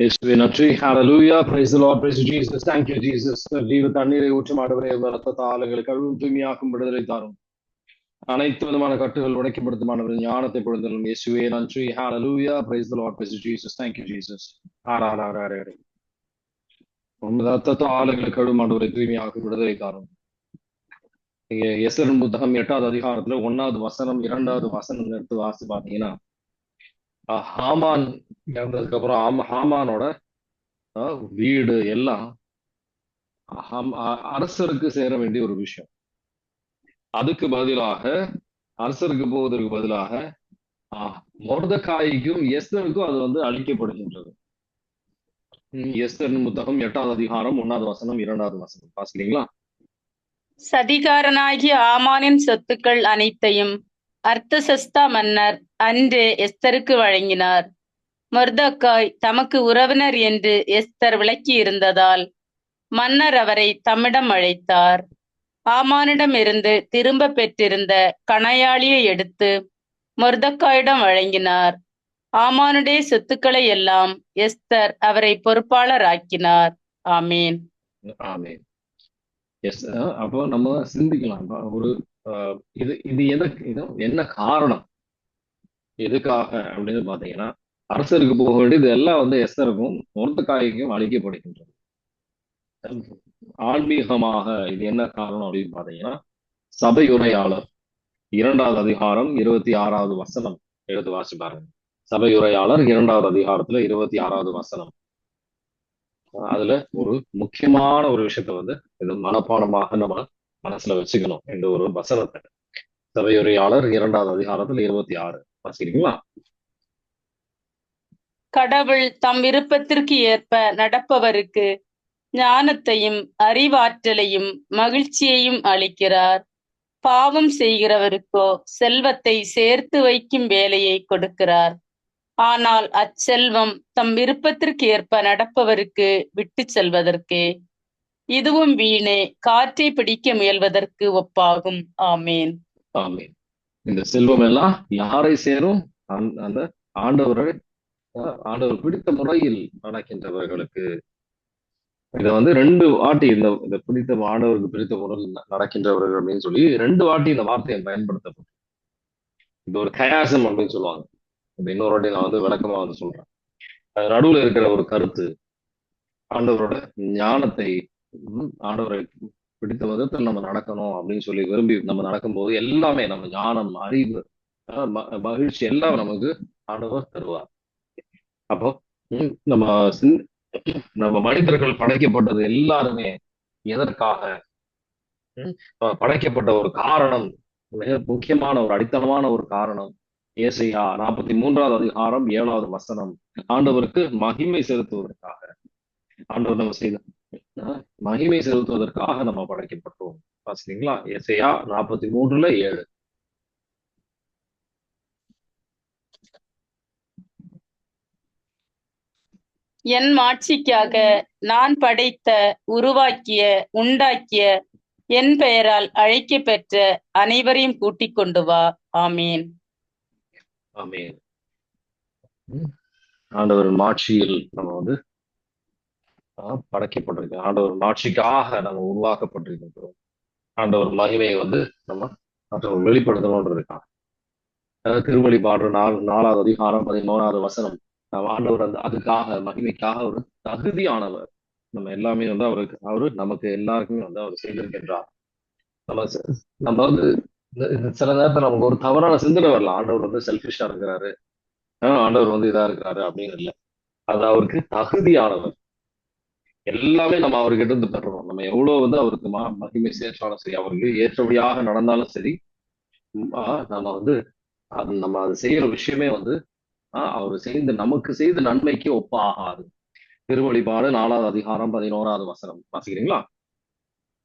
இயேசுவே நன்றி. ஹalleluya praise the lord. Praise jesus. Thank you jesus. ஜீவ தண்ணீரை ஊற்றும் ஆண்டவரே ரத்தத்தால் எங்களுக்கு கழுவும் தூய்மையாக்கும் விடுதலை தாரும். அனைத்து விதமான கட்டுகள் உடைக்கப்படுத்துமானவர் ஞானத்தை பொழுந்தலும் இயேசுவே நன்றி. ஹalleluya praise the lord. Praise jesus. Thank you jesus. ஆராராரே உங்கள் ரத்தத்தால் எங்களை கழுவும் ஆண்டவரை தூய்மையாக்கும் விடுதலை தாரும். இங்க எஸ்என் புத்தகம் எட்டாவது அதிகாரத்துல ஒன்னாவது வசனம் இரண்டாவது வசனம் எடுத்து வாசி பாத்தீங்கன்னா ஹாமான் இறந்ததுக்கு அப்புறம் ஆம- ஹாமானோட வீடு எல்லாம் அரசருக்கு சேர வேண்டிய ஒரு விஷயம். அதுக்கு பதிலாக அரசருக்கு போவதற்கு பதிலாக அஹ், மொர்தெகாய்க்கும் எஸ்தருக்கும் அது வந்து அளிக்கப்படுகின்றது ம், எஸ்தரின் புத்தகம் எட்டாவது அதிகாரம் ஒன்னாவது வசனம் இரண்டாவது வசனம். வாசிக்கிறீங்களா? சதிகாரனாகிய ஆமானின் சொத்துக்கள் அனைத்தையும் அர்த்தசஸ்தா மன்னர் அன்று எஸ்தருக்கு வழங்கினார். மொர்தக்காய் தமக்கு உறவினர் என்று எஸ்தர் விளக்கி இருந்ததால் மன்னர் அவரை தம்மிடம் அழைத்தார். ஆமானிடமிருந்து திரும்ப பெற்றிருந்த கணையாளியை எடுத்து மொர்தக்காயிடம் வழங்கினார். ஆமானுடைய சொத்துக்களை எல்லாம் எஸ்தர் அவரை பொறுப்பாளர் ஆக்கினார் ஆமீன். எஸ் அப்போ நம்ம சிந்திக்கலாம். ஒரு இது இது எதற்கு இது என்ன காரணம்? எதுக்காக அப்படின்னு பாத்தீங்கன்னா அரசருக்கு போக வேண்டியது எல்லாம் வந்து எஸ்தருக்கும் மொர்தக்காய்க்கும் அளிக்கப்படுகின்றது. ஆன்மீகமாக இது என்ன காரணம் அப்படின்னு பாத்தீங்கன்னா சபையுரையாளர் இரண்டாவது அதிகாரம் இருபத்தி ஆறாவது வசனம். எடுத்து வாசி பாருங்க. சபையுரையாளர் இரண்டாவது அதிகாரத்துல இருபத்தி ஆறாவது வசனம். அதுல ஒரு முக்கியமான ஒரு விஷயத்த வந்து இது மனப்பாடமாக நம்ம மனசுல வச்சுக்கணும் இந்த ஒரு வசனத்தை. சபையுரையாளர் இரண்டாவது அதிகாரத்துல இருபத்தி ஆறு. வாசிக்கிறீங்களா? கடவுள் தம் விருப்பத்திற்கு ஏற்ப நடப்பவருக்கு ஞானத்தையும் அறிவாற்றலையும் மகிழ்ச்சியையும் அளிக்கிறார். பாவம் செய்கிறவருக்கோ செல்வத்தை சேர்த்து வைக்கும் வேலையை கொடுக்கிறார். ஆனால் அச்செல்வம் தம் விருப்பத்திற்கு ஏற்ப நடப்பவருக்கு விட்டு செல்வதற்கே இதுவும் வீணே காற்றை பிடிக்க முயல்வதற்கு ஒப்பாகும். ஆமேன். ஆமென். இந்த செல்வம் எல்லாம் யாரை சேரும்? அந்த அந்த ஆண்டவரை ஆண்டவர் பிடித்த முறையில் நடக்கின்றவர்களுக்கு. இதை வந்து ரெண்டு வாட்டி இந்த இந்த பிடித்த ஆண்டவருக்கு பிடித்த முறையில் நடக்கின்றவர்கள் அப்படின்னு சொல்லி ரெண்டு வாட்டி இந்த வார்த்தையை பயன்படுத்தப்படும். இது ஒரு கயாசம் அப்படின்னு சொல்லுவாங்க. இந்த இன்னொரு வாட்டி நான் வந்து விளக்கமா வந்து சொல்றேன். அது நடுவுல இருக்கிற ஒரு கருத்து. ஆண்டவரோட ஞானத்தை ஆண்டவரை பிடித்த விதத்தில் நம்ம நடக்கணும் அப்படின்னு சொல்லி விரும்பி நம்ம நடக்கும்போது எல்லாமே நம்ம ஞானம் அறிவு மகிழ்ச்சி எல்லாம் நமக்கு ஆண்டவர் தருவார். அப்போ நம்ம நம்ம மனிதர்கள் படைக்கப்பட்டது எல்லாருமே எதற்காக? படைக்கப்பட்ட ஒரு காரணம் மிக முக்கியமான ஒரு அடித்தளமான ஒரு காரணம் ஏசையா நாற்பத்தி மூன்றாவது அதிகாரம் ஏழாவது வசனம். ஆண்டவருக்கு மகிமை செலுத்துவதற்காக. ஆண்டவர் நம்ம செய்த மகிமை செலுத்துவதற்காக நம்ம படைக்கப்பட்டோம். வாசிங்களா ஏசையா நாற்பத்தி மூன்றுல ஏழு. என் மாட்சிக்காக நான் படைத்த உருவாக்கிய உண்டாக்கிய என் பெயரால் அழைக்கப் பெற்ற அனைவரையும் கூட்டிக் கொண்டு வா. ஆமீன். ஆமென். ம். ஆண்டவர் மாட்சியில் நம்ம வந்து படைக்கப்பட்டிருக்கோம் ஆண்டவர் மாட்சிக்காக நம்ம உருவாக்கப்பட்டிருக்கின்றோம் ஆண்டவர் மகிமையை வந்து நம்ம மற்றவர்கள் வெளிப்படுத்தணும்ன்றதுக்காக அதாவது திருவழிபாடு நாலு நாலாவது அதிகாரம் பதிமூணாவது வசனம். நம்ம ஆண்டவர் அந்த அதுக்காக மகிமைக்காக ஒரு தகுதியானவர். நம்ம எல்லாமே வந்து அவருக்கு அவரு நமக்கு எல்லாருக்குமே வந்து அவர் செய்திருக்கின்றார். நம்ம நம்ம வந்து இந்த- இந்த சில நேரத்துல நமக்கு ஒரு தவறான சிந்தனை வரலாம் ஆண்டவர் வந்து செல்ஃபிஷா இருக்கிறாரு. ஆஹ் ஆண்டவர் வந்து இதா இருக்கிறாரு அப்படின்னு இல்லை அது அவருக்கு தகுதியானவர். எல்லாமே நம்ம அவர்கிட்ட இருந்து பெறணும். நம்ம எவ்வளவு வந்து அவருக்கு ம- மகிமை சேர்த்தாலும் சரி அவருக்கு ஏற்றபடியாக நடந்தாலும் சரி ஆஹ் நம்ம வந்து அது நம்ம அது செய்யற விஷயமே வந்து ஆஹ் அவர் செய்த நமக்கு செய்த நன்மைக்கு ஒப்ப ஆகாது திருவழிபாடு நாலாவது அதிகாரம் பதினோராவது வசனம். வாசிக்கிறீங்களா?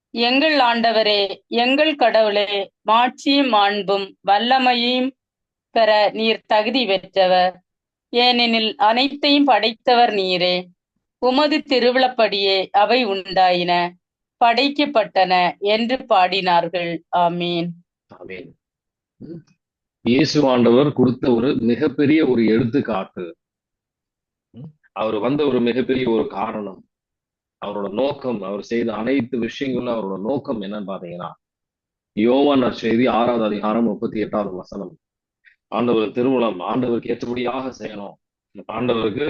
எங்கள் ஆண்டவரே எங்கள் கடவுளே மாட்சியும் மாண்பும் வல்லமையும் பெற நீர் தகுதி பெற்றவர். ஏனெனில் அனைத்தையும் படைத்தவர் நீரே. உமது திருவிழப்படியே அவை உண்டாயின படைக்கப்பட்டன என்று பாடினார்கள். ஆமீன். இயேசு ஆண்டவர் கொடுத்த ஒரு மிகப்பெரிய ஒரு எடுத்துக்காட்டு. அவர் வந்த ஒரு மிகப்பெரிய ஒரு காரணம். அவரோட நோக்கம் அவர் செய்த அனைத்து விஷயங்களும் அவரோட நோக்கம் என்னன்னு பாத்தீங்கன்னா யோவான் செய்தி ஆறாவது அதிகாரம் முப்பத்தி எட்டாவது வசனம். ஆண்டவர் திருமணம் ஆண்டவருக்கு ஏற்றபடியாக செய்யணும். ஆண்டவருக்கு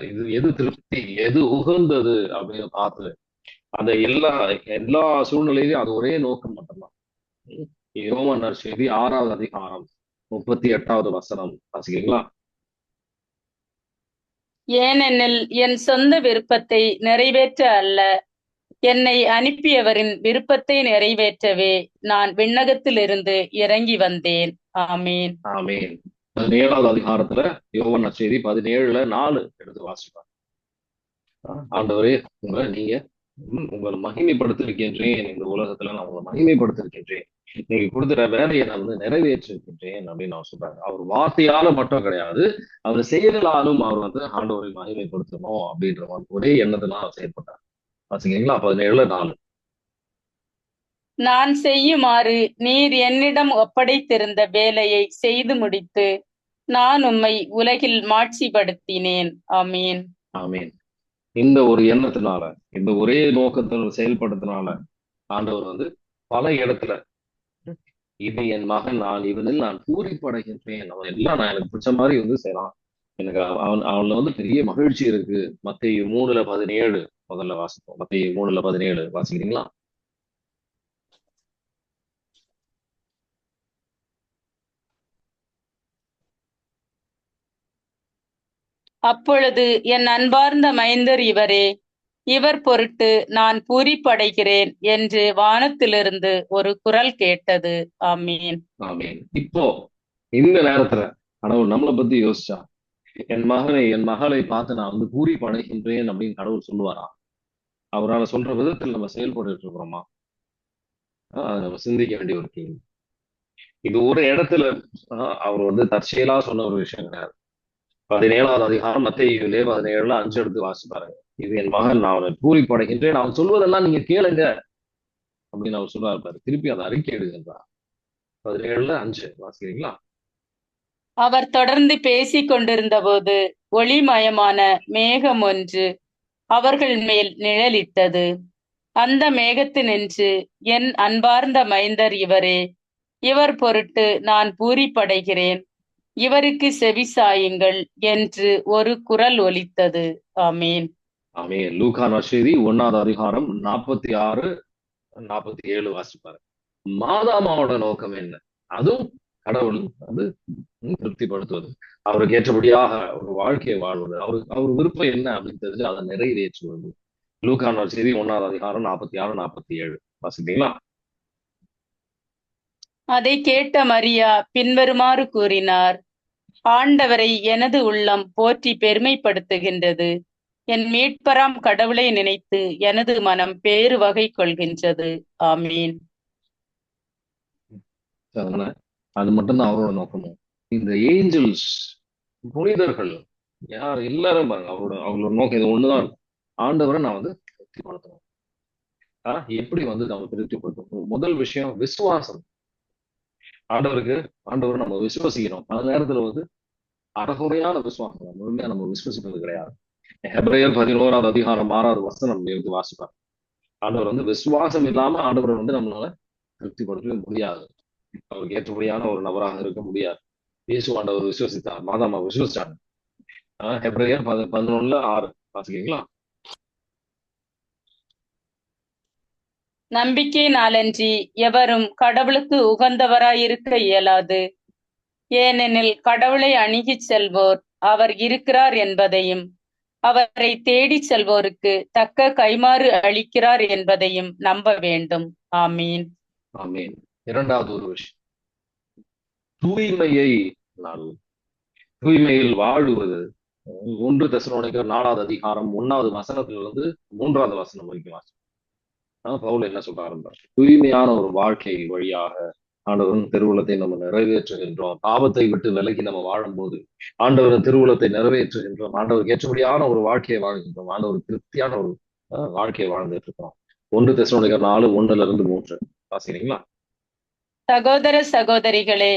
இது எது திருப்தி எது உகந்தது அப்படின்னு பார்த்து அந்த எல்லா எல்லா சூழ்நிலையிலும் அது ஒரே நோக்கம் மட்டும்தான். யோமன்னர் செய்தி ஆறாவது அதிகாரம் முப்பத்தி எட்டாவது வசனம். வாசிக்கிறீங்களா? ஏனெனில் என் சொந்த விருப்பத்தை நிறைவேற்ற அல்ல. என்னை அனுப்பியவரின் விருப்பத்தை நிறைவேற்றவே நான் விண்ணகத்திலிருந்து இறங்கி வந்தேன். ஆமீன். ஆமீன். பதினேழாவது அதிகாரத்துல யோவன செய்தி பதினேழுல நாலு எடுத்து வாசிப்பார். ஆண்டவரே உங்களை நீங்க உங்களை மகிமைப்படுத்திருக்கின்றேன் இந்த உலகத்துல நான் உங்களை மகிமைப்படுத்திருக்கின்றேன் நீங்க கொடுத்துற வேலையை நான் வந்து நிறைவேற்றிருக்கின்றேன் அப்படின்னு நான் சொல்றாங்க அவர் வார்த்தையால மட்டும் கிடையாது அவர் செயலாலும் அவர் வந்து ஆண்டவரை மகிமைப்படுத்தணும் அப்படின்ற ஒரே எண்ணத்தினால செயல்பட்டார். வாசிக்கிறீங்களா? பதினேழுல நாலு. நான் செய்யுமாறு நீர் என்னிடம் ஒப்படைத்திருந்த வேலையை செய்து முடித்து நான் உம்மை உலகில் மாட்சிப்படுத்தினேன். ஆமீன். ஆமீன். இந்த ஒரு எண்ணத்தினால இந்த ஒரே நோக்கத்தில் செயல்படுத்தினால ஆண்டவர் வந்து பல இடத்துல இது என் மகன் நான் இவனில் நான் பூரிப்படைகின்றேன். அவன் எல்லாம் நான் எனக்கு பிடிச்ச மாதிரி வந்து செய்யலாம் எனக்கு அவன் அவன்ல வந்து பெரிய மகிழ்ச்சி இருக்கு. மத்திய மூணுல பதினேழு முதல்ல வாசிப்போம். மத்திய மூணுல பதினேழு வாசிக்கிறீங்களா? அப்பொழுது என் அன்பார்ந்த மைந்தர் இவரே இவர் பொருட்டு நான் பூரிப்படைகிறேன் என்று வானத்திலிருந்து ஒரு குரல் கேட்டது. ஆமீன். ஆமீன். இப்போ இந்த நேரத்துல கடவுள் நம்மளை பத்தி யோசிச்சா என் மகனை என் மகளை பார்த்து நான் வந்து பூரி படைகின்றேன் அப்படின்னு கடவுள் சொல்லுவாரா? அவரால் சொல்ற விதத்தில் நம்ம செயல்பட்டு இருக்கிறோமா? அதை நம்ம சிந்திக்க வேண்டிய ஒரு கேள்வி. இது ஒரு இடத்துல அவர் வந்து தற்செயலா சொன்ன ஒரு விஷயம் கிடையாது. பதினேழாவது அதிகாரம் மத்தியிலே பதினேழுல அஞ்சு எடுத்து வாசி பாருங்க இது என் மகன் நான் அவனை பூரிப்படைகின்றேன் அவன் சொல்வதெல்லாம் நீங்க கேளுங்க அப்படின்னு அவர் சொல்றாரு பாரு. திருப்பி அதை அறிக்கை எடுக்கின்றார் பதினேழுல அஞ்சு. வாசிக்கிறீங்களா? அவர் தொடர்ந்து பேசி கொண்டிருந்த போது ஒளிமயமான மேகம் ஒன்று அவர்கள் மேல் நிழலிட்டது. அந்த மேகத்தினின்று என் அன்பார்ந்த மைந்தர் இவரே இவர் பொருட்டு நான் பூரிப்படைகிறேன். இவருக்கு செவி சாயுங்கள் என்று ஒரு குரல் ஒலித்தது. ஆமீன். ஆமீன். லூகா நஷேதி ஒன்னாவது அதிகாரம் நாற்பத்தி ஆறு நாற்பத்தி ஏழு வாசிப்பாரு. மாதாமாவோட நோக்கம் என்ன? அதுவும் கடவுள் வந்து திருப்திப்படுத்துவது. அவருக்கு ஏற்றபடியாக ஒரு வாழ்க்கையை வாழ்வது. அவருக்கு அவர் விருப்பம் என்ன அப்படின்னு தெரிஞ்சு அதை நிறைவேற்றுவது லூகா நஷேதி ஒன்னாவது அதிகாரம் நாற்பத்தி ஆறு நாற்பத்தி ஏழு. வாசித்தீங்களா அதை கேட்ட மரியா பின்வருமாறு கூறினார் ஆண்டவரை எனது உள்ளம் போற்றி பெருமைப்படுத்துகின்றது. என் மீட்பராம் கடவுளை நினைத்து எனது மனம் பேறு வகை கொள்கின்றது. ஆமீன். அது மட்டும்தான் அவரோட நோக்கமும் இந்த ஏஞ்சல்ஸ் புனிதர்கள் யார் எல்லாரும் பாருங்க அவரோட அவங்களோட நோக்கம் இது ஒண்ணுதான். இருக்கும் ஆண்டவரை நான் வந்து திருப்திப்படுத்தணும் ஆஹ் எப்படி வந்து நம்ம திருப்திப்படுத்தணும் முதல் விஷயம் விசுவாசம். ஆண்டவருக்கு ஆண்டவர் நம்ம விசுவசிக்கிறோம். அந்த நேரத்துல வந்து அறகுறையான விசுவாசம். முழுமையா நம்ம விசுவசிப்பது கிடையாது. ஹெப்ரையர் பதினோராவது அதிகாரம் ஆறாவது வசனம் எடுத்து வாசிப்பார். ஆண்டவர் வந்து விசுவாசம் இல்லாம ஆண்டவர் வந்து நம்மளால திருப்திப்படுத்தவே முடியாது. அவருக்கு ஏற்றபடியான ஒரு நபராக இருக்க முடியாது. இயேசு ஆண்டவர் விசுவசித்தார். மாதாமா விசுவசிச்சாங்க ஆஹ் ஹெப்ரையர் பதி பதினொன்னுல ஆறு. வாசிக்கீங்களா நம்பிக்கை எவரும் கடவுளுக்கு உகந்தவராயிருக்க இயலாது. ஏனெனில் கடவுளை அணுகிச் செல்வோர் அவர் இருக்கிறார் என்பதையும் அவரை தேடிச் செல்வோருக்கு தக்க கைமாறு அளிக்கிறார் என்பதையும் நம்ப வேண்டும். ஆமீன். ஆமீன். இரண்டாவது ஒரு விஷயம். தூய்மையை தூய்மையில் வாழுவது ஒன்று தசனோனிக்கர் நாலாவது அதிகாரம் ஒன்னாவது வசனத்திலிருந்து மூன்றாவது வசனம் வரைக்கும் வாசி பவுல் என்ன சொல்றாரு தூய்மையான ஒரு வாழ்க்கை வழியாக ஆண்டவரின் திருவுளத்தை நம்ம நிறைவேற்றுகின்றோம். பாவத்தை விட்டு விலகி நம்ம வாழும்போது ஆண்டவரின் திருவுளத்தை நிறைவேற்றுகின்றோம். ஆண்டவருக்கு ஏற்றபடியான ஒரு வாழ்க்கையை வாழ்கின்றோம். ஆண்டவர் திருப்தியான ஒரு வாழ்க்கையை வாழ்ந்துட்டு இருக்கிறோம். ஒன்று தெசனோனிக்கர் நாலு ஒன்றுல இருந்து மூன்று. வாசிக்கிறீங்களா? சகோதர சகோதரிகளே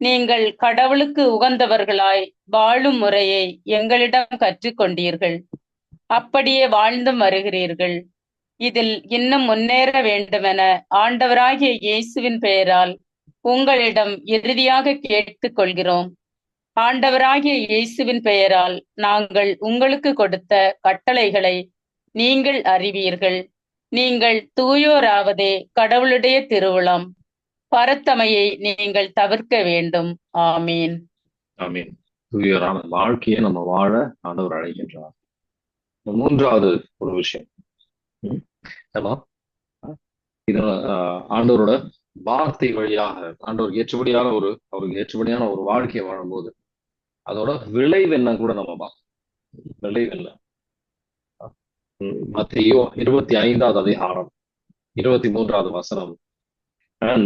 நீங்கள் கடவுளுக்கு உகந்தவர்களாய் வாழும் முறையை எங்களிடம் கற்றுக்கொண்டீர்கள். அப்படியே வாழ்ந்தும் வருகிறீர்கள். இதில் இன்னும் முன்னேற வேண்டுமென ஆண்டவராகிய இயேசுவின் பெயரால் உங்களிடம் இறுதியாக கேட்டுக்கொள்கிறோம் ஆண்டவராகிய இயேசுவின் பெயரால் நாங்கள் உங்களுக்கு கொடுத்த கட்டளைகளை நீங்கள் அறிவீர்கள். நீங்கள் தூயோராவதே கடவுளுடைய திருவுளம். பரத்தமையை நீங்கள் தவிர்க்க வேண்டும். ஆமீன். ஆமீன். தூயோரான வாழ்க்கையை நம்ம வாழ ஆண்டவர் அழைக்கின்றார். மூன்றாவது ஒரு விஷயம். ஹலோ இது ஆண்டவரோட வார்த்தை வழியாக ஆண்டவருக்கு ஏற்றுபடியான ஒரு அவருக்கு ஏற்றுபடியான ஒரு வாழ்க்கையை வாழும்போது அதோட விளைவு என்ன கூட நம்ம பார்க்கணும் விளைவு என்ன? ம், இருபத்தி ஐந்தாவது அதிகாரம் இருபத்தி மூன்றாவது வசனம்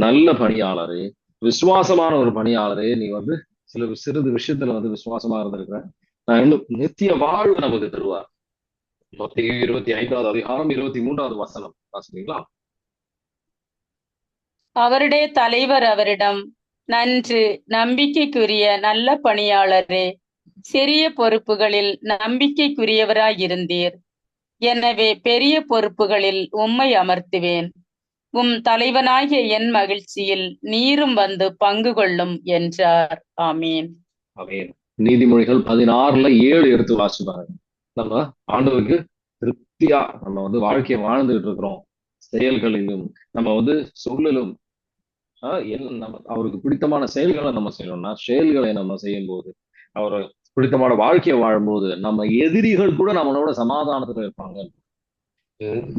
நல்ல பணியாளரே விசுவாசமான ஒரு பணியாளரே நீ வந்து சில சிறிது விஷயத்துல வந்து விசுவாசமா இருந்திருக்கிற. நான் இன்னும் நித்திய வாழ்வு நமக்கு தருவார். மத்தேயு இருபத்தி ஐந்தாவது அதிகாரம் இருபத்தி மூன்றாவது வசனம். வாசிக்கிறீங்களா? அவருடைய தலைவர் அவரிடம் நன்று நம்பிக்கைக்குரிய நல்ல பணியாளரே சிறிய பொறுப்புகளில் நம்பிக்கைக்குரியவராயிருந்தீர். எனவே பெரிய பொறுப்புகளில் உம்மை அமர்த்துவேன். உம் தலைவனாகிய என் மகிழ்ச்சியில் நீரும் வந்து பங்கு கொள்ளும் என்றார். ஆமீன். ஆமென். நீதிமொழிகள் பதினாறுல ஏழு எடுத்து வாசிப்பாங்க நம்ம ஆண்டவருக்கு திருப்தியா நம்ம வந்து வாழ்க்கையை வாழ்ந்துகிட்டு இருக்கிறோம். செயல்களிலும் நம்ம வந்து சொல்லிலும் ஆஹ் நம்ம அவருக்கு பிடித்தமான செயல்களை நம்ம செய்யணும்னா செயல்களை நம்ம செய்யும் போது அவர் பிடித்தமான வாழ்க்கையை வாழும்போது நம்ம எதிரிகள் கூட நம்மளோட சமாதானத்துல இருப்பாங்க.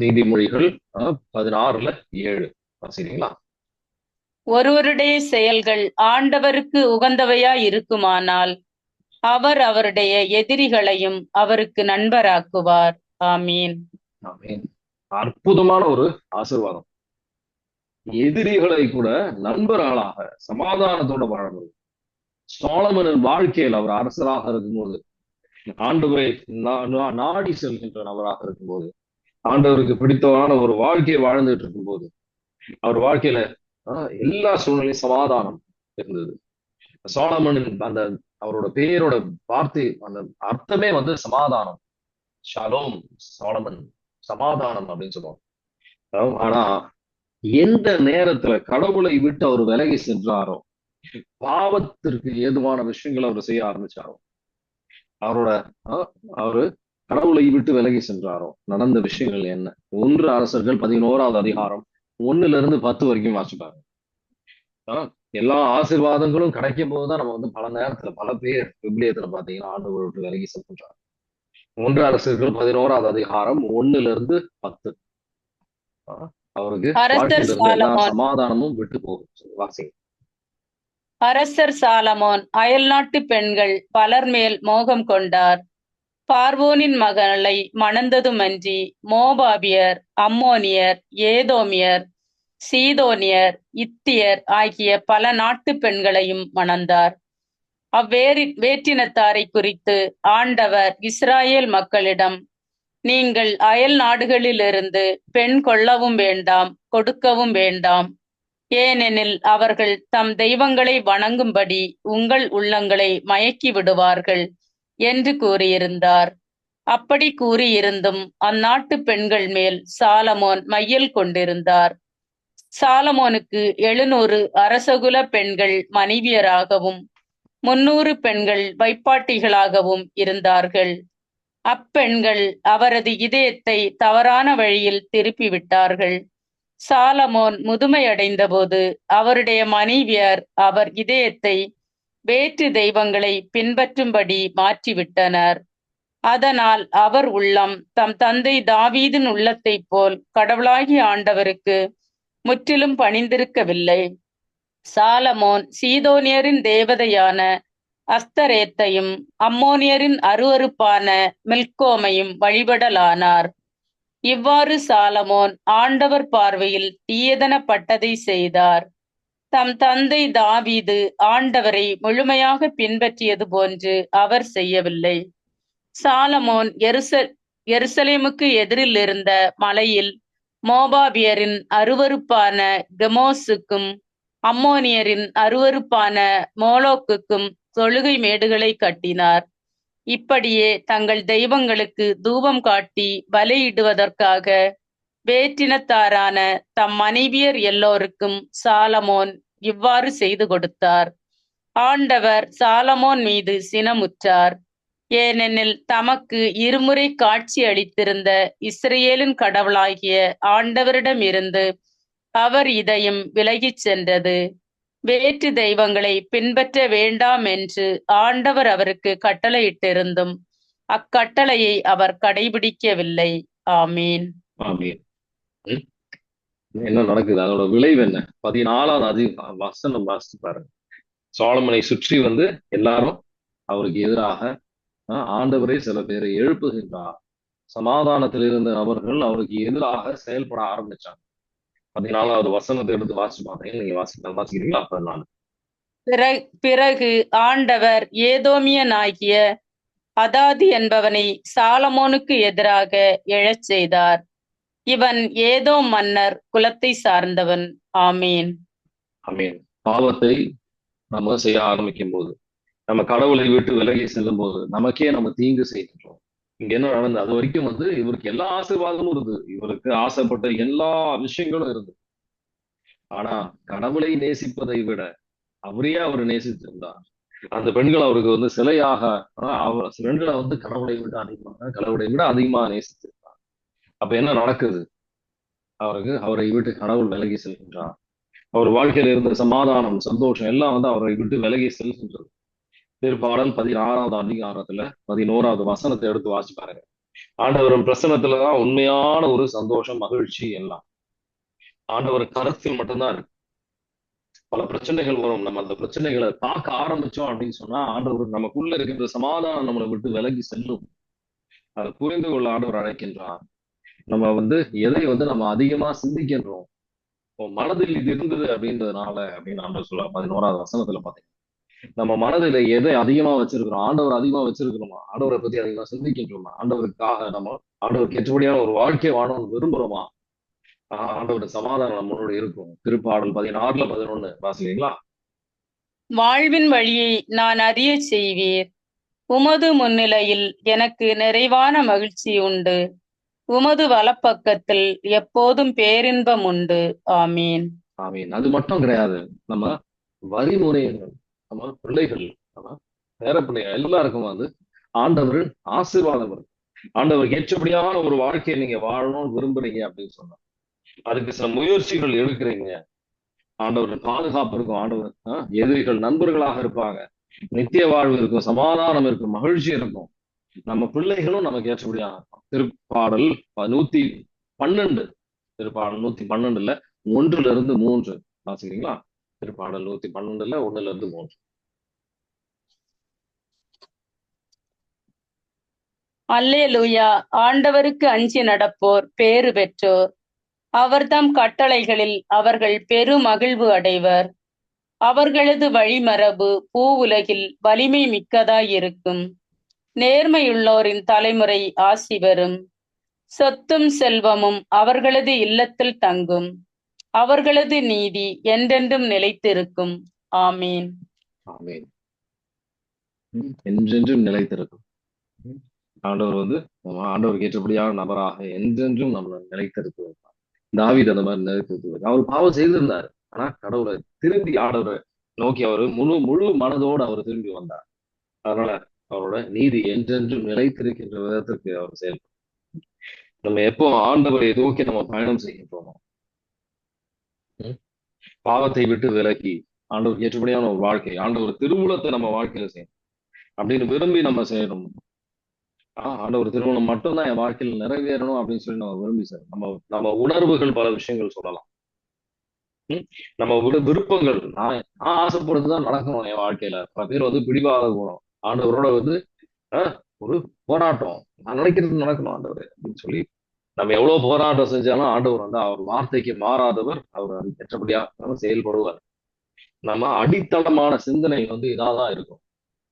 நீதிமொழிகள் ஆஹ் பதினாறுல ஏழு. சரிங்களா ஒருவருடைய செயல்கள் ஆண்டவருக்கு உகந்தவையா இருக்குமானால் அவர் அவருடைய எதிரிகளையும் அவருக்கு நண்பராக்குவார். ஆமீன். அற்புதமான ஒரு ஆசிர்வாதம். எதிரிகளை கூட நண்பர்களாக சமாதானத்தோட வாழ முடியும் சோழமனின் வாழ்க்கையில் அவர் அரசராக இருக்கும்போது ஆண்டவரை நாடி செல்கின்ற நபராக இருக்கும்போது ஆண்டவருக்கு பிடித்தமான ஒரு வாழ்க்கையை வாழ்ந்துட்டு இருக்கும்போது அவர் வாழ்க்கையில ஆஹ், எல்லா சூழ்நிலையும் சமாதானம் இருந்தது. சோழமனின் அந்த அவரோட பேரோட வார்த்தை அந்த அர்த்தமே வந்து சமாதானம். ஷாலோம் சோழமன் சமாதானம் அப்படின்னு சொல்லுவாங்க. ஆனா எந்த நேரத்துல கடவுளை விட்டு அவர் விலகி சென்றாரோ பாவத்திற்கு ஏதுவான விஷயங்களை அவர் செய்ய ஆரம்பிச்சாரோ அவரோட அவரு கடவுளை விட்டு விலகி சென்றாரோ நடந்த விஷயங்கள் என்ன? ஒன்று அரசர்கள் பதினோராவது அதிகாரம் ஒண்ணுல இருந்து பத்து வரைக்கும் வாசிப்பாங்க. எல்லா ஆசீர்வாதங்களும் கிடைக்கும் போதுதான் நம்ம வந்து பல நேரத்துல பல பேர் விபிலியத்துல பாத்தீங்கன்னா ஆண்டவரை விட்டு விலகி சென்றாங்க ஒன்று அரசர்கள் பதினோராவது அதிகாரம் ஒண்ணுல இருந்து பத்து அவருக்கு சமாதானமும் விட்டு போகும். வாசிங்க அரசர் சாலமோன் அயல்நாட்டு பெண்கள் பலர் மேல் மோகம் கொண்டார். பார்வோனின் மகளை மணந்ததுமன்றி மோபாபியர் அம்மோனியர் ஏதோமியர் சீதோனியர் இத்தியர் ஆகிய பல நாட்டு பெண்களையும் மணந்தார். அவ்வேறு வேற்றினத்தாரை குறித்து ஆண்டவர் இஸ்ராயேல் மக்களிடம் நீங்கள் அயல் நாடுகளிலிருந்து பெண் கொள்ளவும் வேண்டாம் கொடுக்கவும் வேண்டாம். ஏனெனில் அவர்கள் தம் தெய்வங்களை வணங்கும்படி உங்கள் உள்ளங்களை மயக்கி விடுவார்கள் என்று கூறியிருந்தார். அப்படி கூறியிருந்தும் அந்நாட்டு பெண்கள் மேல் சாலமோன் மையல் கொண்டிருந்தார். சாலமோனுக்கு எழுநூறு அரசகுல பெண்கள் மனைவியராகவும் முன்னூறு பெண்கள் வைப்பாட்டிகளாகவும் இருந்தார்கள். அப்பெண்கள் அவரது இதயத்தை தவறான வழியில் திருப்பிவிட்டார்கள். சாலமோன் முதுமையடைந்தபோது அவருடைய மனைவியர் அவர் இதயத்தை வேற்று தெய்வங்களை பின்பற்றும்படி மாற்றிவிட்டனர். அதனால் அவர் உள்ளம் தம் தந்தை தாவீதின் உள்ளத்தைப் போல் கடவுளாகி ஆண்டவருக்கு முற்றிலும் பணிந்திருக்கவில்லை. சாலமோன் சீதோனியரின் தேவதையான அஸ்தரேத்தையும் அம்மோனியரின் அருவருப்பான மில்கோமையும் வழிபடலானார். இவ்வாறு சாலமோன் ஆண்டவர் பார்வையில் தீயதனப்பட்டதை செய்தார். தம் தந்தை தாவீது ஆண்டவரை முழுமையாக பின்பற்றியது போன்று அவர் செய்யவில்லை. சாலமோன் எருச எருசலேமுக்கு எதிரில் இருந்த மலையில் மோபாபியரின் அருவருப்பான கெமோஸுக்கும் அம்மோனியரின் அருவருப்பான மோலோக்குக்கும் தொழுகை மேடுகளை கட்டினார். இப்படியே தங்கள் தெய்வங்களுக்கு தூபம் காட்டி பலியிடுவதற்காக வேற்றினத்தாரான தம் மனைவியர் எல்லோருக்கும் சாலமோன் இவ்வாறு செய்து கொடுத்தார். ஆண்டவர் சாலமோன் மீது சினமுற்றார். ஏனெனில் தமக்கு இருமுறை காட்சி அளித்திருந்த இஸ்ரேலின் கடவுளாகிய ஆண்டவரிடமிருந்து அவர் இதயம் விலகிச் சென்றது. வேற்று தெய்வங்களை பின்பற்ற வேண்டாம் என்று ஆண்டவர் அவருக்கு கட்டளையிட்டிருந்தும் அக்கட்டளையை அவர் கடைபிடிக்கவில்லை. ஆமீன். ஆமீன். என்ன நடக்குது? அதோட விளைவு என்ன? பதினாலாவது அதி வசனம் வாசித்து பாருங்க. சோழமனை சுற்றி வந்து எல்லாரும் அவருக்கு எதிராக ஆண்டவரே சில பேரை எழுப்புகின்றார். சமாதானத்தில் இருந்த நபர்கள் அவருக்கு எதிராக செயல்பட ஆரம்பிச்சாங்க. பதினாலாவது வசனத்தை எடுத்து வாசிச்சு பார்த்தீங்க நீங்க வாசிக்க வாசிக்கிறீங்களா? அப்ப நான் பிற- பிறகு ஆண்டவர் ஏதோமியனாகிய அதாதி என்பவனை சாலமோனுக்கு எதிராக எழச் செய்தார். இவன் ஏதோ மன்னர் குலத்தை சார்ந்தவன். ஆமீன். ஆமீன். பாவத்தை நம்ம செய்ய ஆரம்பிக்கும் போது நம்ம கடவுளை விட்டு விலகி செல்லும் போது நமக்கே நம்ம தீங்கு செய்கின்றோம். இங்க என்ன நடந்தது? அது வரைக்கும் வந்து இவருக்கு எல்லா ஆசீர்வாதமும் இருந்தது. இவருக்கு ஆசைப்பட்ட எல்லா விஷயங்களும் இருந்தது. ஆனா கடவுளை நேசிப்பதை விட அவரையே அவர் நேசித்திருந்தார். அந்த பெண்கள் அவருக்கு வந்து சிலையாக அவர் பெண்களை வந்து கடவுளை விட அதிகமாக கடவுளை விட அதிகமா நேசித்திருந்தார். அப்ப என்ன நடக்குது? அவருக்கு அவரை விட்டு கடவுள் விலகி செல்கின்றார். அவர் வாழ்க்கையில இருந்த சமாதானம் சந்தோஷம் எல்லாம் வந்து அவரை விட்டு விலகி செல்கின்றது. திருப்பாடல் பதினாறாவது அதிகாரத்துல பதினோராவது வசனத்தை எடுத்து வாசி பாருங்க. ஆண்டவரின் பிரசனத்துலதான் உண்மையான ஒரு சந்தோஷம் மகிழ்ச்சி எல்லாம். ஆண்டவர் கருத்தில் மட்டும்தான் இருக்கு. பல பிரச்சனைகள் வரும். நம்ம அந்த பிரச்சனைகளை பார்க்க ஆரம்பிச்சோம் அப்படின்னு சொன்னா ஆண்டவர் நமக்குள்ள இருக்கின்ற சமாதானம் நம்மளை விட்டு விலகி செல்லும். அதை புரிந்து கொள்ள ஆண்டவர் அழைக்கின்றார். நம்ம வந்து எதை வந்து நம்ம அதிகமா சிந்திக்கின்றோம் மனதில் இது இருந்தது அப்படின்றதுனால அப்படின்னு ஆண்டவர் சொல்ல பதினோராவது வசனத்துல பாத்தீங்கன்னா. நம்ம மனதில எதை அதிகமா வச்சிருக்கிறோம்? ஆண்டவர் அதிகமா வச்சிருக்கிறோமா ஆண்டவரை பத்தி அதிகமா சிந்திக்கின்றோமா ஆண்டவருக்காக நம்ம ஆண்டவருக்கு ஏற்றபடியான ஒரு வாழ்க்கை வாழணும்னு விரும்புறோமா? ஆஹ் ஆண்டவரோட சமாதானம் நம்மளோட இருக்கும். திருப்பாடல் பதினாறுல பதினொன்னு. வாசிங்களா வாழ்வின் வழியை நான் அறியச் செய்வீர். உமது முன்னிலையில் எனக்கு நிறைவான மகிழ்ச்சி உண்டு. உமது வலப்பக்கத்தில் எப்போதும் பேரின்பம் உண்டு. ஆமீன். ஆமீன். அது மட்டும் கிடையாது. நம்ம வரிமுறைகள் ஆமா பிள்ளைகள் ஆமா பேர பிள்ளைகள் எல்லாருக்கும் வந்து ஆண்டவர் ஆசீர்வாதவர் ஆண்டவர் ஏற்றபடியான ஒரு வாழ்க்கையை நீங்க வாழணும்னு விரும்புறீங்க அப்படின்னு சொன்னா அதுக்கு சில முயற்சிகள் எடுக்கிறீங்க. ஆண்டவர் பாதுகாப்பு இருக்கும். ஆண்டவர் ஆஹ், எதிரிகள் நண்பர்களாக இருப்பாங்க. நித்திய வாழ்வு இருக்கும் சமாதானம் இருக்கும் மகிழ்ச்சி இருக்கும். நம்ம பிள்ளைகளும் நமக்கு ஏற்றபடியாக இருக்கும். திருப்பாடல் நூத்தி பன்னெண்டு. திருப்பாடல் நூத்தி பன்னெண்டுல ஒன்றுல இருந்து மூன்று. வாசிக்கிறீங்களா? திருப்பாடல் நூத்தி பன்னெண்டுல ஒண்ணுல இருந்து மூன்று. அல்லேலூயா ஆண்டவருக்கு அஞ்சி நடப்போர் பேறு பெற்றோர். அவர்தம் கட்டளைகளில் அவர்கள் பெரு மகிழ்வு அடைவர். அவர்களது வழிமரபு பூ உலகில் வலிமை மிக்கதாயிருக்கும் நேர்மையுள்ளோரின் தலைமுறை ஆசி வரும் சொத்தும் செல்வமும் அவர்களது இல்லத்தில் தங்கும். அவர்களது நீதி என்றென்றும் நிலைத்திருக்கும். ஆமீன். என்றென்றும் நிலைத்திருக்கும். ஆண்டவர் வந்து ஆண்டவருக்கு ஏற்றபடியான நபராக என்றென்றும் நம்மளை நிலைத்திருக்க வைப்பார் அந்த மாதிரி நிலைத்திருக்க வைப்பார். அவர் பாவம் செய்திருந்தார். ஆனா கடவுளை திரும்பி ஆண்டவரை நோக்கி அவர் முழு முழு மனதோடு அவர் திரும்பி வந்தார். அதனால அவரோட நீதி என்றென்றும் நிலைத்திருக்கின்ற விதத்திற்கு அவர் செயல்படும் நம்ம எப்போ ஆண்டவரை நோக்கி நம்ம பயணம் செய்கின்றோமோ பாவத்தை விட்டு விலகி ஆண்டவர் ஏற்றபடியான ஒரு வாழ்க்கை ஆண்டவர் திருமூலத்தை நம்ம வாழ்க்கையில செய்யணும் அப்படின்னு விரும்பி நம்ம செய்யணும். ஆஹ் ஆண்டவர் திருமணம் மட்டும்தான் என் வாழ்க்கையில் நிறைவேறணும் அப்படின்னு சொல்லி நம்ம விரும்பி செய்யணும். நம்ம நம்ம உணர்வுகள் பல விஷயங்கள் சொல்லலாம். நம்ம விருப்பங்கள் நான் நான் ஆசைப்படுறதுதான் நடக்கணும் என் வாழ்க்கையில. பல பேர் வந்து பிடிவாத குணம். ஆண்டவரோட வந்து ஆஹ், ஒரு போராட்டம். நான் நினைக்கிறது நடக்கணும் ஆண்டவர் அப்படின்னு சொல்லி நம்ம எவ்வளவு போராட்டம் செஞ்சாலும் ஆண்டவர் வந்து அவர் வார்த்தைக்கு மாறாதவர் அவர் அதுக்கு ஏற்றபடியா நம்ம செயல்படுவார். நம்ம அடித்தளமான சிந்தனை வந்து இதாதான் இருக்கும்.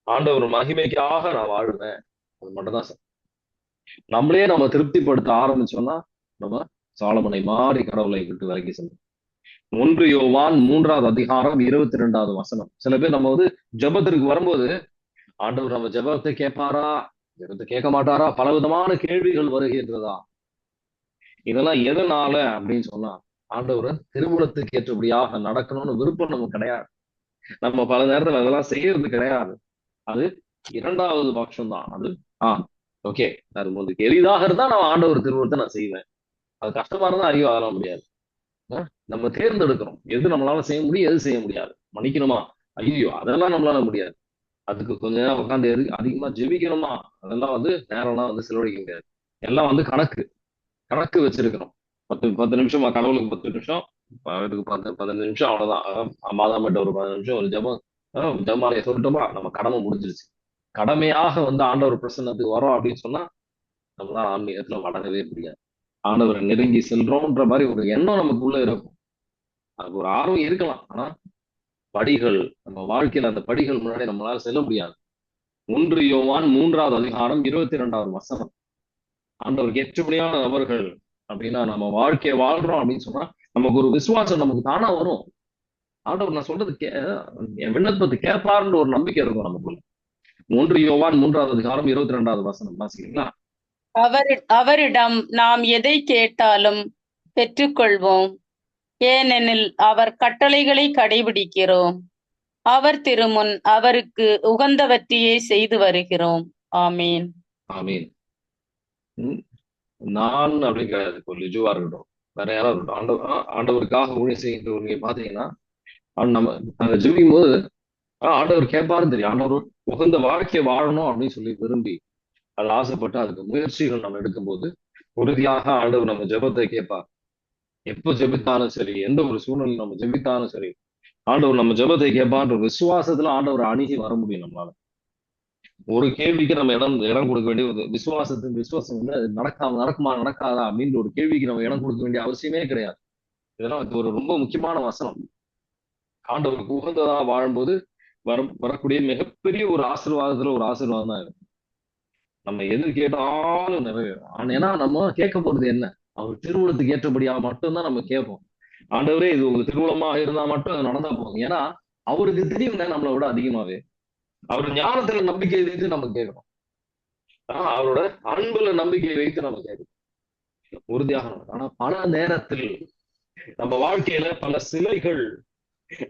ஆண்டவர் மகிமைக்காக நான் வாழுவேன். அது மட்டும்தான் நம்மளே நம்ம திருப்திப்படுத்த ஆரம்பிச்சோம்னா நம்ம சாலமனை மாறி கடவுளை விட்டு விலகி செல்லும் ஒன்று யோவான் மூன்றாவது அதிகாரம் இருபத்தி ரெண்டாவது வசனம். சில பேர் நம்ம வந்து ஜெபத்திற்கு வரும்போது ஆண்டவர் நம்ம ஜெபத்தை கேட்பாரா? ஜபத்தை கேட்க மாட்டாரா? பல விதமான கேள்விகள் வருகின்றதா? இதெல்லாம் எதனால அப்படின்னு சொன்னா ஆண்டவர் திருமணத்துக்கு ஏற்றபடியாக நடக்கணும்னு விருப்பம் நமக்கு கிடையாது. நம்ம பல நேரத்துல அதெல்லாம் செய்யறது கிடையாது. அது இரண்டாவது பட்சம் தான் அது ஆஹ் ஓகே அது உங்களுக்கு எளிதாக இருந்தா நான் ஆண்டவர் திருமணத்தை நான் செய்வேன். அது கஷ்டமா இருந்தா அறிவு ஆகலாம் முடியாது. நம்ம தேர்ந்தெடுக்கிறோம். எது நம்மளால செய்ய முடியும் எது செய்ய முடியாது. மன்னிக்கணுமா? ஐயோ அதெல்லாம் நம்மளால முடியாது. அதுக்கு கொஞ்ச நேரம் உட்காந்து எது அதிகமா ஜெபிக்கணுமா? அதெல்லாம் வந்து நேரம்லாம் வந்து செலவழிக்க முடியாது. எல்லாம் வந்து கணக்கு. கணக்கு வச்சிருக்கிறோம் பத்து பத்து நிமிஷமா கடவுளுக்கு பத்து நிமிஷம் அதுக்கு பத்து பதினஞ்சு நிமிஷம் அவ்வளவுதான். மாதாமட்ட ஒரு பதினஞ்சு நிமிஷம் ஒரு ஜபம் அஹ் ஜெபமாலையை சொல்லிட்டோமா நம்ம கடமை முடிஞ்சிருச்சு. கடமையாக வந்து ஆண்டவர் பிரசன்னத்துக்கு வரோம் அப்படின்னு சொன்னா நம்மளால ஆன்மீகத்துல வளரவே முடியாது. ஆண்டவரை நெருங்கி செல்றோம்ன்ற மாதிரி ஒரு எண்ணம் நமக்குள்ள இருக்கும். அதுக்கு ஒரு ஆர்வம் இருக்கலாம். ஆனா படிகள் நம்ம வாழ்க்கையில அந்த படிகள் முன்னாடி நம்மளால செல்ல முடியாது. ஒன்று யோவான் மூன்றாவது அதிகாரம் இருபத்தி இரண்டாவது வசனம். ஆண்டவருக்கு ஏற்றபடியான நபர்கள் அப்படின்னா நம்ம வாழ்க்கையை வாழ்றோம் அப்படின்னு சொன்னா நமக்கு ஒரு விசுவாசம் நமக்கு தானா வரும். ஆண்டவர் நான் சொல்றது கே என் விண்ணப்பத்தை கேட்பாருன்ற ஒரு நம்பிக்கை இருக்கும் நமக்குள்ள. மூன்று யோவான் மூன்றாவது அதிகாரம் இருபத்தி ரெண்டாவது வசனம் வாசிக்கிறீங்களா? அவர் அவரிடம் நாம் எதை கேட்டாலும் பெற்றுக்கொள்வோம். ஏனெனில் அவர் கட்டளைகளை கடைபிடிக்கிறோம். அவர் திருமுன் அவருக்கு உகந்தவற்றையே செய்து வருகிறோம். ஆமீன். ஆமீன். நான் அப்படின்னு கிடையாது. இப்போ லிஜுவா இருக்கட்டும் வேற யாராவது இருக்கட்டும். ஆண்டவர் ஆண்டவருக்காக ஊழியம் செய்கின்றவங்க பாத்தீங்கன்னா நம்ம நாங்க ஜெபிக்கும் போது ஆண்டவர் கேட்பாருன்னு தெரியும். ஆண்டவர் உகந்த வாழ்க்கையை வாழணும் அப்படின்னு சொல்லி விரும்பி அது ஆசைப்பட்டு அதுக்கு முயற்சிகள் நம்ம எடுக்கும்போது உறுதியாக ஆண்டவர் நம்ம ஜெபத்தை கேட்பார். எப்போ ஜெபித்தாலும் சரி எந்த ஒரு சூழ்நிலை நம்ம ஜெபித்தாலும் சரி ஆண்டவர் நம்ம ஜெபத்தை கேட்பான்ற விசுவாசத்துல ஆண்டவர் அணுகி வர முடியும் நம்மளால. ஒரு கேள்விக்கு நம்ம இடம் இடம் கொடுக்க வேண்டிய ஒரு விசுவாசத்தின் விசுவாசம் வந்து நடக்காம நடக்குமா நடக்காதா அப்படின்ற ஒரு கேள்விக்கு நம்ம இடம் கொடுக்க வேண்டிய அவசியமே கிடையாது. இதெல்லாம் இது ஒரு ரொம்ப முக்கியமான வசனம். ஆண்டவருக்கு உகந்ததா வாழும்போது வர வரக்கூடிய மிகப்பெரிய ஒரு ஆசீர்வாதத்துல ஒரு ஆசீர்வாதம் தான் இது. நம்ம எது கேட்டாலும் நிறைவேறும். ஆனா, ஏன்னா நம்ம கேட்க போறது என்ன? அவர் திருமணத்துக்கு ஏற்றபடியா மட்டும்தான் நம்ம கேட்போம். ஆண்டவரே இது உங்க திருமணமா இருந்தா மட்டும் அது நடந்தா போதும். ஏன்னா அவருக்கு தெரியுங்க நம்மளை விட அதிகமாவே. அவர் ஞானத்துல நம்பிக்கை வைத்து நம்ம கேட்கிறோம். அவரோட அன்புல நம்பிக்கை வைத்து நம்ம கேட்கிறோம். உறுதியாக ஆனா பல நேரத்தில் நம்ம வாழ்க்கையில பல சிலைகள்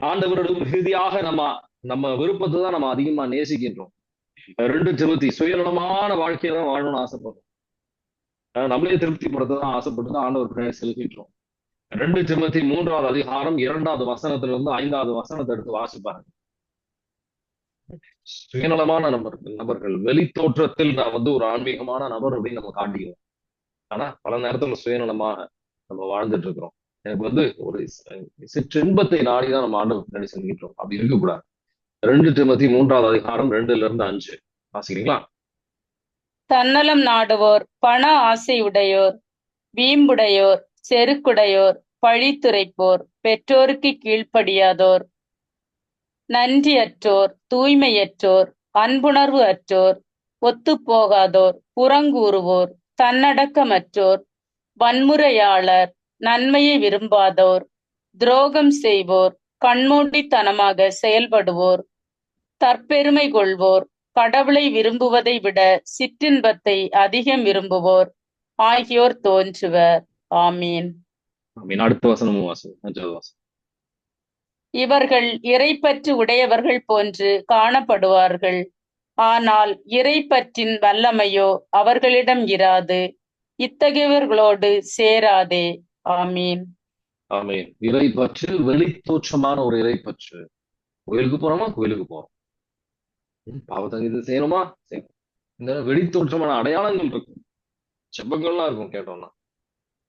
ஆண்டவரோட உறுதியாக நம்ம நம்ம விருப்பத்தை தான் நம்ம அதிகமா நேசிக்கின்றோம். ரெண்டு திருப்தி சுயநலமான வாழ்க்கையை தான் வாழணும்னு ஆசைப்படுறோம். அஹ் நம்மளே திருப்தி தான் ஆசைப்பட்டு தான் ஆண்டவர் செலுத்திட்டோம் ரெண்டு திருமதி மூன்றாவது அதிகாரம் இரண்டாவது வசனத்துல இருந்து ஐந்தாவது வசனத்தை எடுத்து வாசிப்பாங்க சுயநலமான நபர்கள் நபர்கள். வெளித்தோற்றத்தில் நான் வந்து ஒரு ஆன்மீகமான நபர் அப்படின்னு நம்ம காட்டிக்கிறோம். ஆனா பல நேரத்துல சுயநலமாக நம்ம வாழ்ந்துட்டு இருக்கிறோம் எனக்கு வந்து ஒரு சிற்றின்பத்தை நாடிதான் நம்ம ஆண்டவர் பின்னாடி செஞ்சுக்கிட்டோம் அப்படி இருக்கக்கூடாது. ரெண்டு திருமதி மூன்றாவது அதிகாரம் ரெண்டுல இருந்து அஞ்சு. வாசிக்கிறீங்களா? தன்னலம் நாடுவோர் பண ஆசையுடையோர் வீம்புடையோர் செருக்குடையோர் பழித்துரைப்போர் பெற்றோருக்கு கீழ்ப்படியாதோர் நன்றியற்றோர் தூய்மையற்றோர் அன்புணர்வு அற்றோர் ஒத்துப்போகாதோர் புறங்கூறுவோர் தன்னடக்கமற்றோர் வன்முறையாளர் நன்மையை விரும்பாதோர் துரோகம் செய்வோர் கண்மூடித்தனமாக செயல்படுவோர் தற்பெருமை கொள்வோர் கடவுளை விரும்புவதை விட சிற்றின்பத்தை அதிகம் விரும்புவோர் ஆகியோர் தோன்றுவர். ஆமீன். அடுத்த வசனமும் வாசம் இவர்கள் இறைப்பற்று உடையவர்கள் போன்று காணப்படுவார்கள். ஆனால் இறைப்பற்றின் வல்லமையோ அவர்களிடம் இராது. இத்தகையவர்களோடு சேராதே. ஆமீன். ஆமீன். இறைப்பற்று வெளித்தோற்றமான ஒரு இறைப்பற்று. கோயிலுக்கு போறோமா? கோயிலுக்கு போறோம். ம், இது செய்யணுமா? இந்த வெளித்தோற்றமான அடையாளங்கள் இருக்கும். செப்பங்கள்லாம் இருக்கும் கேட்டோம்னா.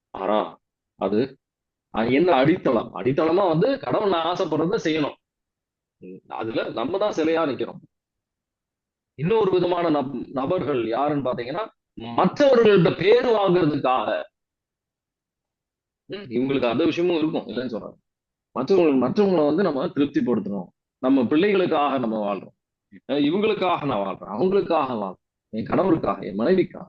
ஆனா அது என்ன அடித்தளம்? அடித்தளமா வந்து கடவுள் நான் ஆசைப்படுறத செய்யணும். அதுல நம்ம தான் சிலையா நிக்கிறோம். இன்னொரு விதமான நப் நபர்கள் யாருன்னு பாத்தீங்கன்னா மற்றவர்கள்ட்ட பேர் வாங்குறதுக்காக. இவங்களுக்கு அந்த விஷயமும் இருக்கும் இல்லைன்னு சொல்றாங்க. மற்றவங்களுக்கு மற்றவங்களை வந்து நம்ம திருப்திப்படுத்தணும். நம்ம பிள்ளைகளுக்காக நம்ம வாழ்றோம். இவங்களுக்காக நான் வாழ்றேன் அவங்களுக்காக வாழ்றேன் என் கணவருக்காக என் மனைவிக்காக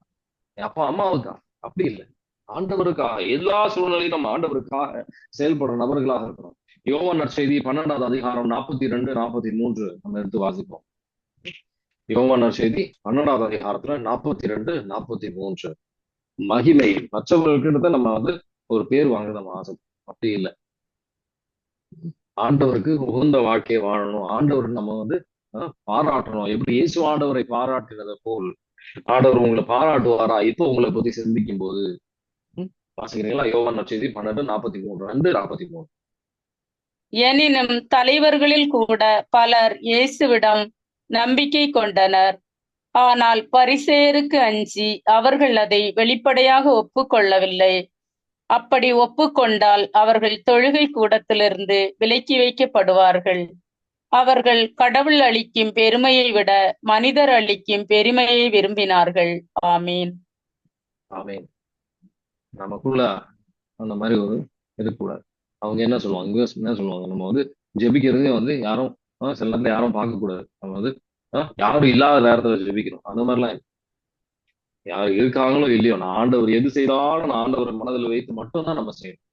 என் அப்பா அம்மாவுக்காக. அப்படி இல்லை. ஆண்டவருக்காக எல்லா சூழ்நிலையும் நம்ம ஆண்டவருக்காக செயல்படுற நபர்களாக இருக்கிறோம். யோவான் நற்செய்தி பன்னெண்டாவது அதிகாரம் நாற்பத்தி ரெண்டு நாற்பத்தி மூன்று நம்ம எடுத்து வாசிப்போம். யோவான் நற்செய்தி பன்னெண்டாவது அதிகாரத்துல நாற்பத்தி ரெண்டு நாற்பத்தி மூன்று மகிமை மற்றவர்கள்கிட்ட நம்ம வந்து ஒரு பேர் வாங்க நம்ம ஆசை. அப்படி இல்லை. ஆண்டவருக்கு உகந்த வாழ்க்கையை வாழணும். ஆண்டவர் நம்ம வந்து பாராட்டணும். எப்படி இயேசு ஆண்டவரை பாராட்டினதை போல் ஆண்டவர் உங்களை பாராட்டுவாரா? இப்போ உங்களை பத்தி சிந்திக்கும் போது வாசிக்கிறீங்களா யோவான் நற்செய்தி பன்னெண்டு நாற்பத்தி மூணு. ரெண்டு நாற்பத்தி மூணு. எனினும் தலைவர்களில் கூட பலர் இயேசுவிடம் நம்பிக்கை கொண்டனர். ஆனால் பரிசேயருக்கு அஞ்சி அவர்கள் அதை வெளிப்படையாக ஒப்புக்கொள்ளவில்லை. அப்படி ஒப்புக்கொண்டால் அவர்கள் தொழுகை கூடத்திலிருந்து விலக்கி வைக்கப்படுவார்கள். அவர்கள் கடவுள் அளிக்கும் பெருமையை விட மனிதர் அளிக்கும் பெருமையை விரும்பினார்கள். ஆமீன். ஆமென். நமக்குள்ள அந்த மாதிரி ஒரு இருக்கக்கூடாது. அவங்க என்ன சொல்லுவாங்க? இங்க என்ன சொல்லுவாங்க? நம்ம வந்து ஜெபிக்கிறதே வந்து யாரும் ஆஹ் சில நேரத்தில் யாரும் பார்க்கக்கூடாது. நம்ம வந்து ஆஹ் யாரும் இல்லாத நேரத்தில் ஜெபிக்கணும். அந்த மாதிரிலாம் யார் இருக்காங்களோ இல்லையோ நான் ஆண்டவர் எது செய்தாலும் நான் ஆண்டவர் மனதில் வைத்து மட்டும்தான் நம்ம செய்யணும்.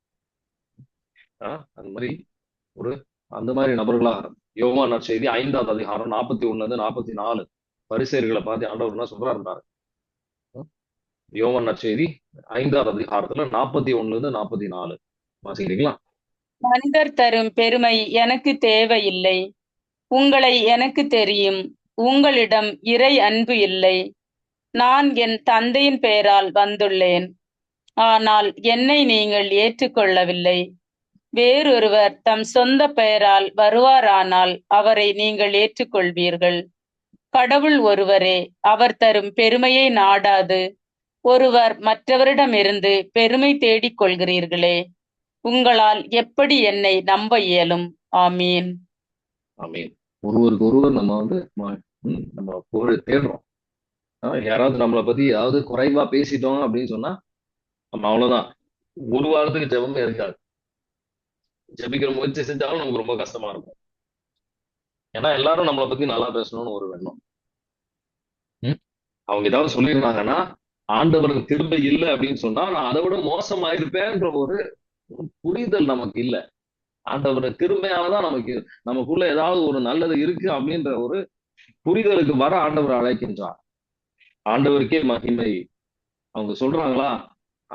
ஆஹ் அந்த மாதிரி ஒரு அந்த மாதிரி நபர்களாக யோகா யோவான் நற்செய்தி ஐந்தாவது அதிகாரம் நாற்பத்தி ஒண்ணுல இருந்து நாற்பத்தி நாலு. பரிசேர்களை பார்த்து ஆண்டவர் என்ன சொல்றாரு யோவன் நற்செய்தி ஐந்தாவது அதிகாரத்துல நாற்பத்தி ஒண்ணுல நாற்பத்தி நாலு. வாசிக்கிறீங்களா? மனிதர் தரும் பெருமை எனக்கு தேவையில்லை. உங்களை எனக்கு தெரியும். உங்களிடம் இறை அன்பு இல்லை. நான் என் தந்தையின் பெயரால் வந்துள்ளேன். ஆனால் என்னை நீங்கள் ஏற்றுக்கொள்ளவில்லை. வேறொருவர் தம் சொந்த பெயரால் வருவாரானால் அவரை நீங்கள் ஏற்றுக்கொள்வீர்கள். கடவுள் ஒருவரே அவர் தரும் பெருமையை நாடாது. ஒருவர் மற்றவரிடமிருந்து பெருமை தேடிக் கொள்கிறீர்களே உங்களால் எப்படி என்னை நம்ப இயலும்? ஆமீன். ஆமீன். ஒருவருக்கு ஒருவர் நம்ம வந்து நம்ம புகழ் தேடுறோம். யாராவது நம்மளை பத்தி ஏதாவது குறைவா பேசிட்டோம் அப்படின்னு சொன்னா நம்ம அவ்வளவுதான். ஒரு வாரத்துக்கு ஜெபமே இருக்காது. ஜெபிக்கிற முயற்சி செஞ்சாலும் நமக்கு ரொம்ப கஷ்டமா இருக்கும். ஏன்னா எல்லாரும் நம்மளை பத்தி நல்லா பேசணும்னு ஒரு எண்ணம். ம்? அவங்க ஏதாவது சொல்லியிருந்தாங்கன்னா ஆண்டவருக்கு திரும்ப இல்லை அப்படின்னு சொன்னா நான் அதை விட மோசமாயிருப்பேன்ற ஒரு புரிதல் நமக்கு இல்ல. ஆண்டவர் திருமையாலதான் நமக்கு நமக்குள்ள ஏதாவது ஒரு நல்லது இருக்கு அப்படின்ற ஒரு புரிதலுக்கு வர ஆண்டவர் அழைக்கின்றார். ஆண்டவருக்கே மகிமை. அவங்க சொல்றாங்களா?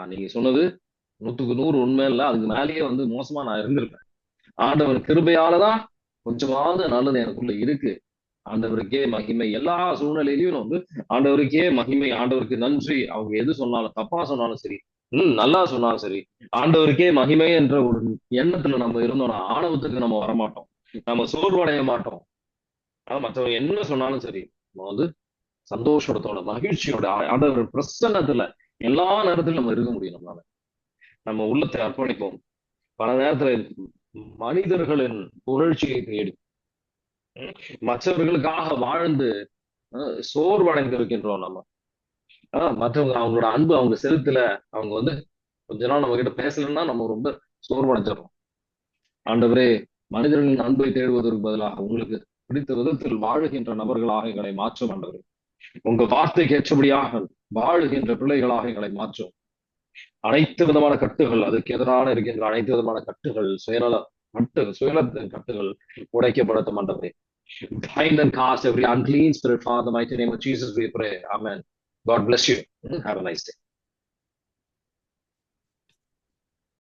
நீங்க சொன்னது நூத்துக்கு நூறு உண்மை இல்ல. அதுக்கு மேலேயே வந்து மோசமா நான் இருந்திருப்பேன். ஆண்டவர் கிருபையாலதான் கொஞ்சமாவது நல்லது எனக்குள்ள இருக்கு. ஆண்டவருக்கே மகிமை. எல்லா சூழ்நிலையிலையும் வந்து ஆண்டவருக்கே மகிமை ஆண்டவருக்கு நன்றி. அவங்க எது சொன்னாலும் தப்பா சொன்னாலும் சரி உம் நல்லா சொன்னாலும் சரி ஆண்டவருக்கே மகிமை என்ற ஒரு எண்ணத்துல நம்ம இருந்தோம்னா ஆணவத்துக்கு நம்ம வரமாட்டோம். நம்ம சோர்வடைய மாட்டோம். ஆனா மற்றவங்க என்ன சொன்னாலும் சரி நம்ம வந்து சந்தோஷத்தோட மகிழ்ச்சியோட ஆண்டவர் பிரசன்னத்துல எல்லா நேரத்திலும் நம்ம இருக்க முடியும் நம்மளால. நம்ம உள்ளத்தை அர்ப்பணிப்போம். பல நேரத்துல மனிதர்களின் புகழ்ச்சியை தேடி மற்றவர்களுக்காக வாழ்ந்து சோர்வடைந்து இருக்கின்றோம் நம்ம. ஆஹ் மற்றவங்க அவங்களோட அன்பு அவங்க செலுத்தல அவங்க வந்து கொஞ்ச நாள் நம்ம கிட்ட பேசலன்னா நம்ம ரொம்ப சோர்வடைஞ்சிடறோம் ஆண்டவரே மனிதர்களின் அன்பை தேடுவதற்கு பதிலாக உங்களுக்கு பிடித்த விதத்தில் வாழுகின்ற நபர்களாக எங்களை மாற்றும் ஆண்டவரே. உங்க வார்த்தைக்கு ஏற்றபடியாக வாழுகின்ற பிள்ளைகளாக எங்களை மாற்றும். அனைத்து விதமான கட்டுகள் அதுக்கு எதிரான இருக்கின்ற அனைத்து விதமான கட்டுகள் சுயநலம் கட்டு சுயநலத்தின் கட்டுகள் உடைக்கப்படட்டும் ஆண்டவரே Bind and cast every unclean spirit, Father, in the mighty name of Jesus, we pray. Amen. God bless you. Have a nice day.